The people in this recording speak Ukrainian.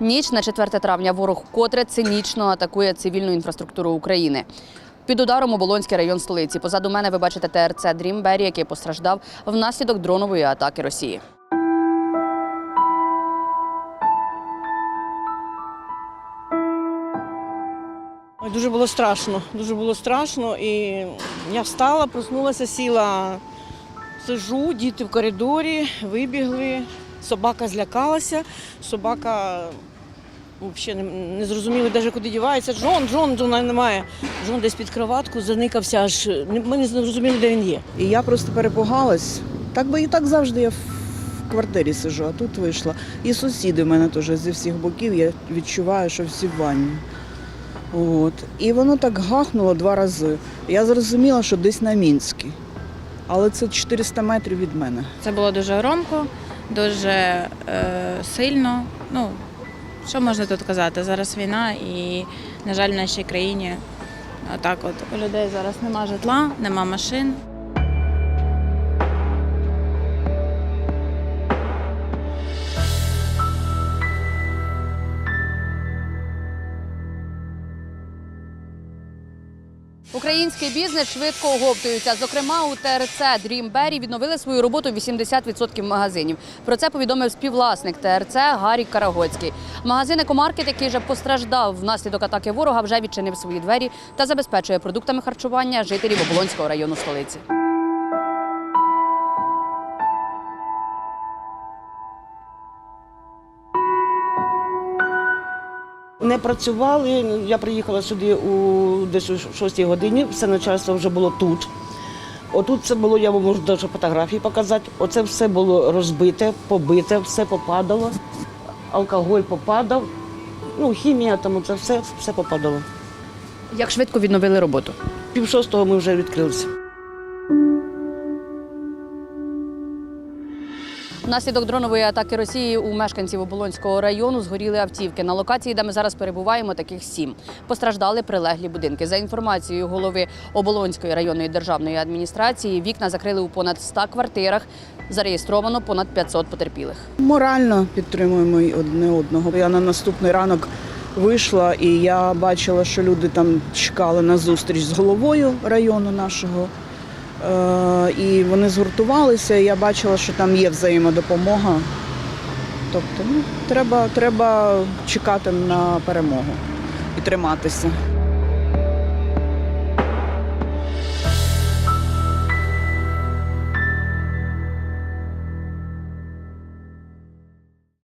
ніч на 4 травня ворог вкотре цинічно атакує цивільну інфраструктуру України. Під ударом Оболонський район столиці. Позаду мене ви бачите ТРЦ Дрімбері, який постраждав внаслідок дронової атаки Росії. Дуже було страшно, дуже було страшно. І я встала, проснулася, сіла, сижу, діти в коридорі, вибігли. Собака злякалася, собака взагалі не, не зрозуміли, навіть куди дівається. Джон, Джон, Джона немає. Джон десь під кроватку заникався, аж ми не зрозуміли, де він є. І я просто перепугалась. Так би і так завжди я в в квартирі сижу, а тут вийшла. І сусіди в мене теж зі всіх боків. Я відчуваю, що всі в ванні. От. І воно так гахнуло два рази. Я зрозуміла, що десь на Мінській. Але це 400 метрів від мене. Це було дуже громко, дуже е, сильно. Ну, що можна тут казати? Зараз війна і, на жаль, в нашій країні отак от у людей зараз нема житла, нема машин. Український бізнес швидко оговтується. Зокрема, у ТРЦ Дрімбері відновили свою роботу 80% магазинів. Про це повідомив співвласник ТРЦ Гарік Карагоцький. Магазин «Екомаркет», який вже постраждав внаслідок атаки ворога, вже відчинив свої двері та забезпечує продуктами харчування жителів Оболонського району столиці. Не працювали. Я приїхала сюди у десь о 6 годині, все начальство вже було тут. Отут це було, я вам можу навіть фотографії показати. Оце все було розбите, побите, все попадало. Алкоголь попадав, ну, хімія там, це все, все попадало. Як швидко відновили роботу? Пів шостого ми вже відкрилися. Внаслідок дронової атаки Росії у мешканців Оболонського району згоріли автівки. На локації, де ми зараз перебуваємо, таких сім. Постраждали прилеглі будинки. За інформацією голови Оболонської районної державної адміністрації, вікна закрили у понад 100 квартирах. Зареєстровано понад 500 потерпілих. Морально підтримуємо одне одного. Я на наступний ранок вийшла і я бачила, що люди там чекали на зустріч з головою району нашого. Е, І вони згуртувалися, і я бачила, що там є взаємодопомога. Тобто, ну, треба, треба чекати на перемогу і триматися.